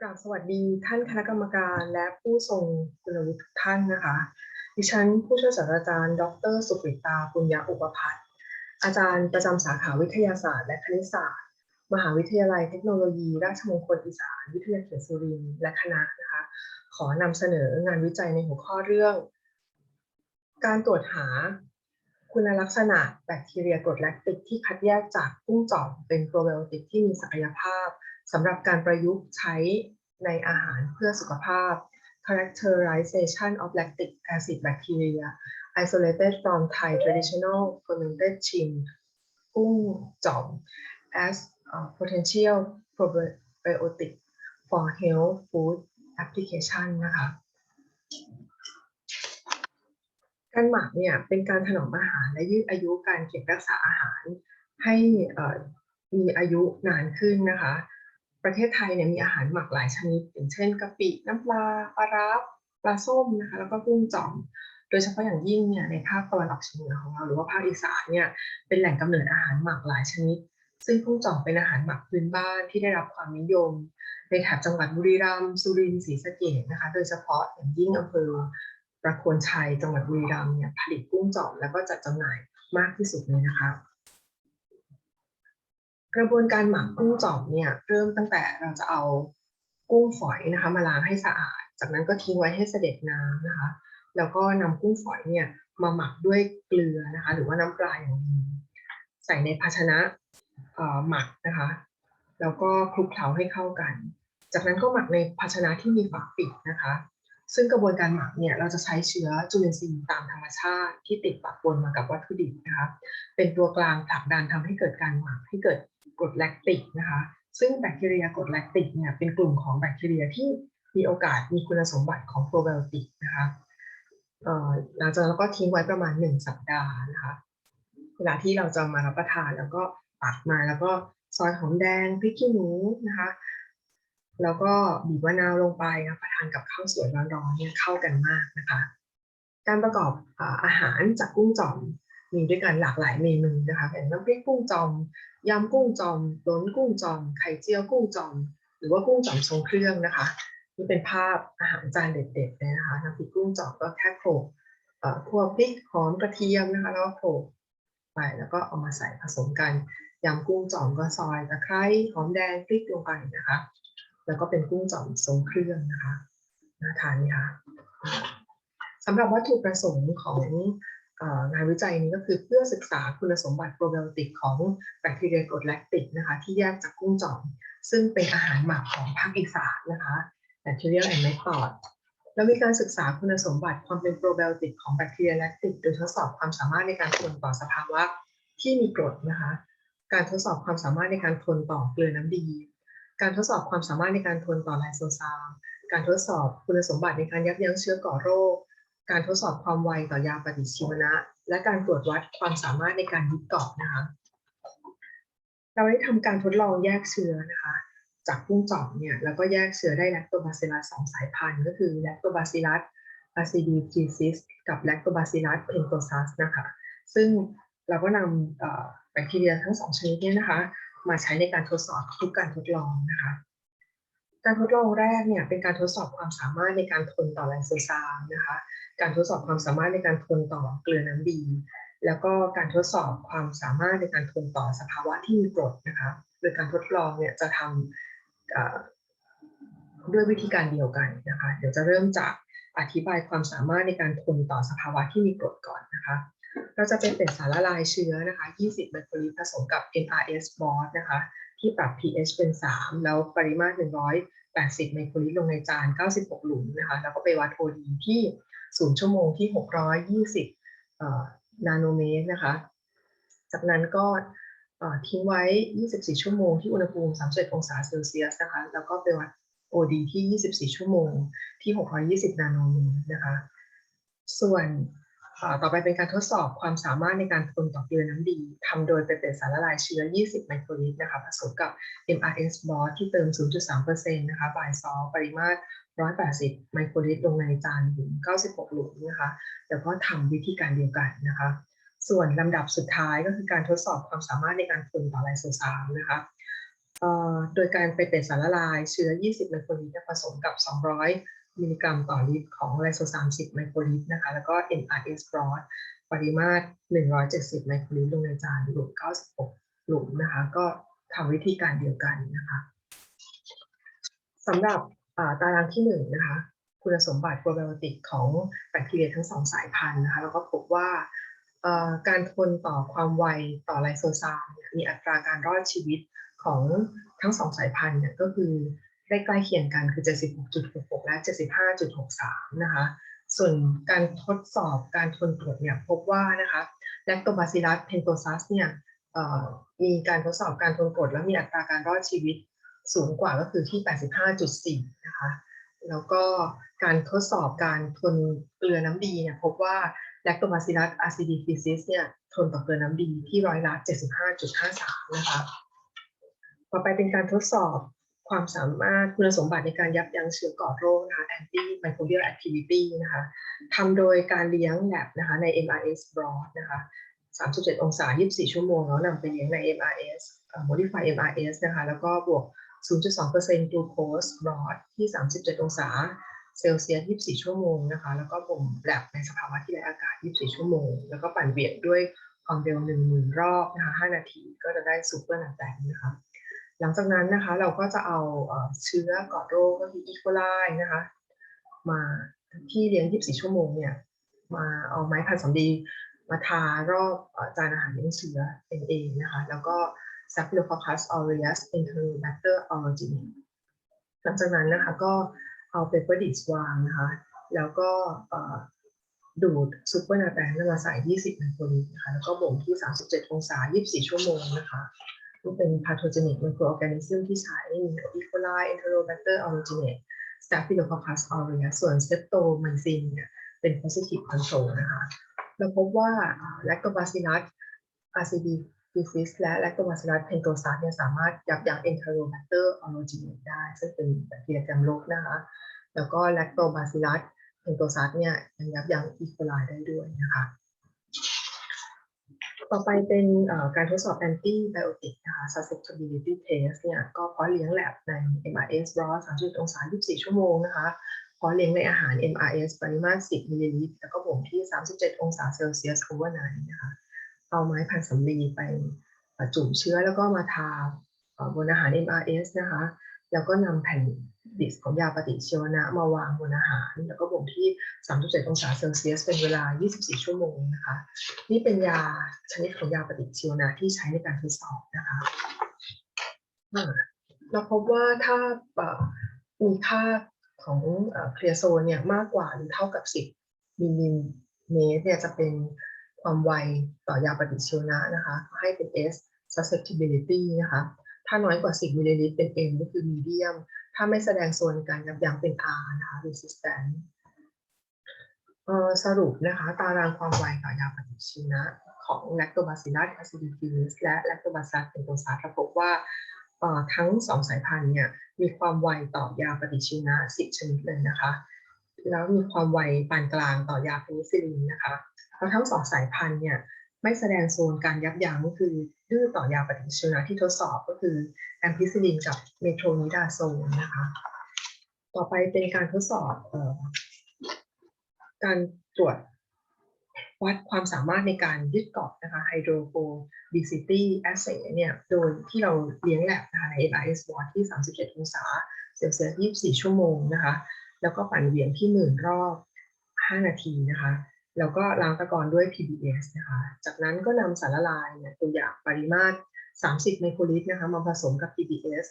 กราบสวัสดีท่านคณะกรรมการและผู้ทรงคุณวุฒิทุกท่านนะคะ ดิฉันผู้ช่วยศาสตราจารย์ ดร สุกริตาปุญญาอุปพัฒน์อาจารย์ประจำสาขาวิทยาศาสตร์และคณิตศาสตร์ มหาวิทยาลัยเทคโนโลยี ราชมงคลอีสานวิทยาเขตสุรินทร์และคณะนะคะ ขอนำเสนองานวิจัยในหัวข้อเรื่อง การตรวจหาคุณลักษณะแบคทีเรียกรดแลคติกที่คัดแยกจากกุ้งจ่อมเป็นโปรไบโอติกที่มีศักยภาพ สำหรับการประยุกต์ใช้ในอาหารเพื่อสุขภาพ characterization of lactic acid bacteria isolated from Thai traditional fermented shrimp กุ้งจ่อม as a potential probiotic for health food application นะคะ การหมักเนี่ยเป็นการถนอมอาหารและยืดอายุการเก็บรักษาอาหารให้มีอายุนานขึ้นนะคะ ประเทศไทยเนี่ยมีอาหารหมักหลายชนิด อย่างเช่นกะปิน้ำปลาปลาร้าปลาส้มนะคะแล้วก็กุ้งจ่อมโดยเฉพาะอย่างยิ่งเนี่ยในภาคตะวันออกเฉียงเหนือของเราหรือว่าภาคอีสานเนี่ยเป็นแหล่งกำเนิดอาหารหมักหลายชนิด ซึ่งกุ้งจ่อมเป็นอาหารหมักพื้นบ้านที่ได้รับความนิยม ในแถบจังหวัดบุรีรัมย์สุรินทร์ศรีสะเกษนะคะ โดยเฉพาะอย่างยิ่งอำเภอประโคนชัยจังหวัดบุรีรัมย์เนี่ยผลิตกุ้งจ่อมแล้วก็จัดจำหน่ายมากที่สุดเลยนะคะ กระบวนการหมักกุ้งจ่อมเนี่ยเริ่มตั้งแต่เราจะเอากุ้งฝอยนะคะมาล้างให้สะอาด จากนั้นก็ทิ้งไว้ให้เสด็จน้ำนะคะ แล้วก็นำกุ้งฝอยเนี่ยมาหมักด้วยเกลือนะคะ หรือว่าน้ำปลาอย่างดีใส่ในภาชนะหมักนะคะ แล้วก็คลุกเคล้าให้เข้ากัน จากนั้นก็หมักในภาชนะที่มีฝาปิดนะคะ ซึ่งกระบวนการหมักเนี่ยเราจะใช้เชื้อจุลินทรีย์ตามธรรมชาติที่ติดปะปนมากับวัตถุดิบนะคะ เป็นตัวกลางผลักดันทำให้เกิดการหมักให้เกิด กรดแลคติกนะคะ ซึ่งแบคทีเรียกรดแลคติกเนี่ยเป็นกลุ่มของแบคทีเรียที่มีโอกาสมีคุณสมบัติของโปรไบโอติกนะคะเอ่อหลังจากนั้นเราก็ทิ้งไว้ประมาณ 1 สัปดาห์นะคะเวลาที่เราจะมารับประทานแล้วก็ตักมาแล้วก็ซอยหอมแดงพริกขี้หนูนะคะ แล้วก็บีบมะนาวลงไปนะประทานกับข้าวสวยร้อนๆเนี่ยเข้ากันมากนะคะ การประกอบอาอาหารจากกุ้งจ่อม มีด้วยกันหลากหลายเมนูนะคะอย่างน้ำพริกกุ้งจอมยำกุ้งจอมล้นกุ้งจอม ไข่เจียวกุ้งจอม หรือว่ากุ้งจอมทรงเครื่องนะคะนี่เป็นภาพอาหารจานเด็ดๆเลยนะคะน้ำพริกกุ้งจอมก็แค่โขลกเอ่อคั่วพริกหอมกระเทียมนะคะแล้วก็โขลกไปแล้วก็เอามาใส่ผสมกันยำกุ้งจอมก็ซอยตะไคร้หอมแดงพริกลงไปนะคะ แล้วก็เป็นกุ้งจอมทรงเครื่องนะคะน่าทานไหมคะสำหรับวัตถุประสงค์ของ งานวิจัยนี้ก็คือเพื่อศึกษาคุณสมบัติโปรไบโอติกของแบคทีเรียกรดแลคติกนะคะที่แยกจากกุ้งจ่อมซึ่งเป็นอาหารหมักของภาคอีสานนะคะ Bacterial and Method แล้วมีการศึกษาคุณสมบัติความเป็นโปรไบโอติกของแบคทีเรียแลคติกโดยทดสอบความสามารถในการทนต่อสภาวะที่มีกรดนะคะ การทดสอบความสามารถในการทนต่อเกลือน้ำดี การทดสอบความสามารถในการทนต่อไลโซซาม การทดสอบคุณสมบัติในการยับยั้งเชื้อก่อโรค การทดสอบความไวต่อยาปฏิชีวนะ และการตรวจวัดความสามารถในการยึดเกาะนะคะเราได้ทำการทดลองแยกเชื้อนะคะจากกุ้งจอมเนี่ยแล้วก็แยกเชื้อได้แลคโตบาซิลัสสองสายพันธุ์ก็คือแลคโตบาซิลัสอาซิดีจีซิสกับแลคโตบาซิลัสเพนโทซัสนะคะ ซึ่งเราก็นำแบคทีเรียทั้งสองชนิดนี้นะคะ มาใช้ในการทดสอบทุกการทดลองนะคะ การทดลองแรกเนี่ยเป็นการทดสอบความสามารถในการทนต่อไลโซซามนะคะ การทดสอบความสามารถในการทนต่อเกลือน้ำดี แล้วก็การทดสอบความสามารถในการทนต่อสภาวะที่มีกรดนะคะ โดยการทดลองเนี่ยจะทำด้วยวิธีการเดียวกันนะคะ เดี๋ยวจะเริ่มจากอธิบายความสามารถในการทนต่อสภาวะที่มีกรดก่อนนะคะ เราจะเป็นเป็นสารละลายเชื้อนะคะ 20ไมโครลิตรผสมกับ NRS b o s นะคะ ที่ปรับ pH เป็น 3 แล้วปริมาตร 180 ไมโครลิตรลงในจาน 96 หลุมนะคะแล้วก็ไปวัด OD ที่ 0 ชั่วโมงที่ 620เอ่อนาโนเมตรนะคะจากนั้นก็ทิ้งไว้ 24 ชั่วโมงที่อุณหภูมิ 31 องศาเซลเซียสนะคะแล้วก็ไปวัด OD ที่ 24 ชั่วโมงที่ 620 นาโนเมตรนะคะ ส่วน ต่อไปเป็นการทดสอบความสามารถในการทนต่อเกลือน้ำดีทำโดยเป็นสารละลายเชื้อ 20 ไมโครลิตรนะคะผสมกับ MRS b o s ที่เติม 0.3%นะคะบายซอลปริมาตร 180 ไมโครลิตรลงในจานหลุม 96 หลุมนะคะแล้วก็ทำวิธีการเดียวกันนะคะ ส่วนลำดับสุดท้ายก็คือการทดสอบความสามารถในการทนต่อไลโซซามนะคะโดยการไปเป็นสารละลายเชื้อ 20 ไมโครลิตรผสมกับ 200 มิลลิกรัมต่อลิตรของไลโซซาม10 ไมโครลิตรนะคะ แล้วก็ NRS broth ปริมาตร 170 ไมโครลิตรลงในจานหลุม 96 หลุมนะคะ ก็ทำวิธีการเดียวกันนะคะสำหรับตารางที่หนึ่งนะคะ คุณสมบัติโปรไบโอติกของแบคทีเรียทั้งสองสายพันธุ์นะคะ แล้วก็พบว่าการทนต่อความไวต่อไลโซซามมีอัตราการรอดชีวิตของทั้งสองสายพันธุ์เนี่ยก็คือ ใกล้เคียงกันคือ 76.66 และ 75.63 นะคะ ส่วนการทดสอบการทนกรดเนี่ยพบว่านะคะแลคโตบาซิลัสเพนโตซัสเนี่ยมีการทดสอบการทนกรดและมีอัตราการรอดชีวิตสูงกว่าก็คือที่ 85.4 นะคะ แล้วก็การทดสอบการทนเกลือน้ำดีเนี่ยพบว่า Lactobacillus acidificis เนี่ยทนต่อเกลือน้ำดีที่ร้อยละ 75.53 นะคะ ต่อไปเป็นการทดสอบ ความสามารถคุณสมบัติในการยับยั้งเชื้อก่อโรคนะคะ anti microbial activity นะคะทำโดยการเลี้ยงแลบนะคะใน MRS broth นะคะ37 องศา 24 ชั่วโมงแล้วนำไปเลี้ยงใน MRS modify MRS นะคะ แล้วก็บวก 0.2%กลูโคสบรอดที่ 37 องศาเซลเซียส 24 ชั่วโมงนะคะ แล้วก็บ่มแลบในสภาวะที่ไร้อากาศ 24 ชั่วโมง แล้วก็ปั่นเวียนด้วยความเร็ว 10,000 รอบนะคะ 5 นาที ก็จะได้ซูเปอร์นาแตนนะคะ หลังจากนั้นนะคะเราก็จะเอาเชื้อก่อโรคก็คืออีโคไลนะคะมาที่เลี้ยง 24 ชั่วโมงเนี่ยมาเอาไม้พันสำลีมาทารอบจานอาหารเลี้ยงเชื้อ NA นะคะแล้วก็ Staphylococcus aureus enterobacter aeruginosa หลังจากนั้นนะคะก็เอาเปเปอร์ดิสวางนะคะแล้วก็ดูดซูเปอร์นาแตนมาใส่ 20 ไมโครลิตรนะคะแล้วก็บ่มที่ 37 องศา 24 ชั่วโมงนะคะ ก็เป็น pathogenic microorganism ที่ใช้มี E. coli enterobacter aeruginosa Staphylococcus aureus ส่วน streptomycin เนี่ยเป็น positive control นะคะเราพบว่า lactobacillus acidificis และ lactobacillus pentosas เนี่ยสามารถยับยั้ง enterobacter aeruginosa ได้ ซึ่งเป็นแบคทีเรียจำลกนะคะแล้วก็ lactobacillus pentosas เนี่ยยังยับยั้ง E. coli ได้ด้วยนะคะ ต่อไปเป็นการทดสอบ antibiotic นะคะ susceptibility test เนี่ยก็เพาะเลี้ยงแลบใน MRS raw 30องศา24 ชั่วโมงนะคะเพาะเลี้ยงในอาหาร MRS ปริมาตร 10 มิลลิลิตรแล้วก็บ่มที่ 37 องศาเซลเซียส overnight นะคะเอาไม้พันสำลีไปจุ่มเชื้อแล้วก็มาทาบนอาหาร MRS นะคะ แล้วก็นำแผ่น ดิสของยาปฏิชีวนะมาวางบนอาหาร แล้วก็บ่มที่ 37 องศาเซลเซียส เป็นเวลา 24 ชั่วโมงนะคะ นี่เป็นยาชนิดของยาปฏิชีวนะที่ใช้ในการทดสอบนะคะเราพบว่าถ้ามีค่าของเคลียโซนเนี่ยมากกว่าหรือเท่ากับ 10 มิลลิเมตรเนี่ยจะเป็นความไวต่อยาปฏิชีวนะนะคะ ให้เป็น S susceptibility นะคะ ถ้าน้อยกว่า 10 มิลลิลิตรเป็น M ก็คือ medium ถ้าไม่แสดงโซนการยับยั้งเป็น R นะคะ resistant สรุปนะคะ ตารางความไวต่อยาปฏิชีวนะของ Lactobacillus acidificis และ Lactobacillus pentosas เราพบว่าทั้งสองสายพันธุ์เนี่ยมีความไวต่อยาปฏิชีวนะ10ชนิดเลยนะคะ แล้วมีความไวปานกลางต่อยาเพนิซิลินนะคะแล้วทั้งสองสายพันธุ์เนี่ย ไม่แสดงโซนการยับยั้งคือดื้อต่อยาปฏิชีวนะที่ทดสอบก็คือแอมพิซิลินกับเมโทรนิดาโซนนะคะ ต่อไปเป็นการทดสอบออการตรวจวัดความสามารถในการยึดเกาะนะคะ hydrophobicity assay เนี่ยโดยที่เราเลี้ยงแลบนะคะใน MIS w a t ที่ 37 องศาเซลเซียส 24 ชั่วโมงนะคะ แล้วก็ปั่นเวียงที่หมื่นรอบ 5 นาทีนะคะ แล้วก็ล้างตะกอนด้วย PBS นะคะ จากนั้นก็นำสารละลายเนี่ยตัวอย่างปริมาตร 30 ไมโครลิตรนะคะมาผสมกับ PBS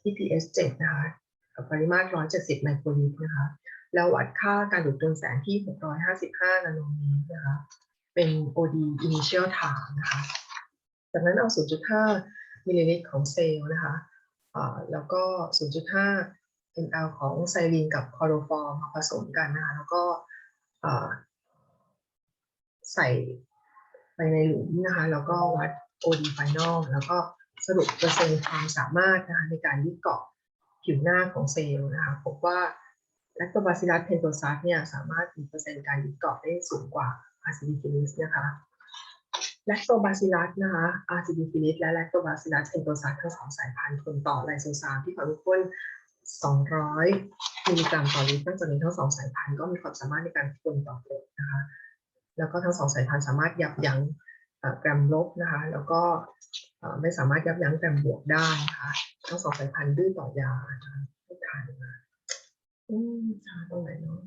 ที่ PS 7นะคะกับปริมาตร 170 ไมโครลิตรนะคะ แล้ววัดค่าการดูดโดนแสงที่ 655 นาโนเมตรนะคะ เป็น OD initial time นะคะ จากนั้นเอา 0.5 มิลลิลิตรของเซลล์นะคะแล้วก็ 0.5 ml ของไซลีนกับคอโรฟอร์มมาผสมกันนะคะ แล้วก็ ใส่ไปในหลุมนะคะ แล้วก็วัด OD final แล้วก็สรุปเปอร์เซ็นต์ความสามารถนะคะในการยึดเกาะผิวหน้าของเซลล์นะคะพบว่า Lactobacillus pentosas เนี่ยสามารถมีเปอร์เซ็นต์การยึดเกาะได้สูงกว่า Acidifilis นะคะแลคโตบาซิลัสนะคะอาร์ซิบิฟิลิสและแลคโตบาซิลัสเอนโตซานทั้งสองสายพันธุ์ทนต่อไลโซซามที่ความข้น200มิลลิกรัมต่อลิตรนอกจากนี้ทั้งสองสายพันธุ์ก็มีความสามารถในการทนต่อกรดนะคะ แล้วก็ทั้งสองสายพันธุ์สามารถยับยั้งแกรมลบนะคะ แล้วก็ไม่สามารถยับยั้งแกรมบวกได้นะคะทั้งสองสายพันธุ์ดื้อต่อยานะะไม่ทานมาอืมชาตรงไหนเนาะ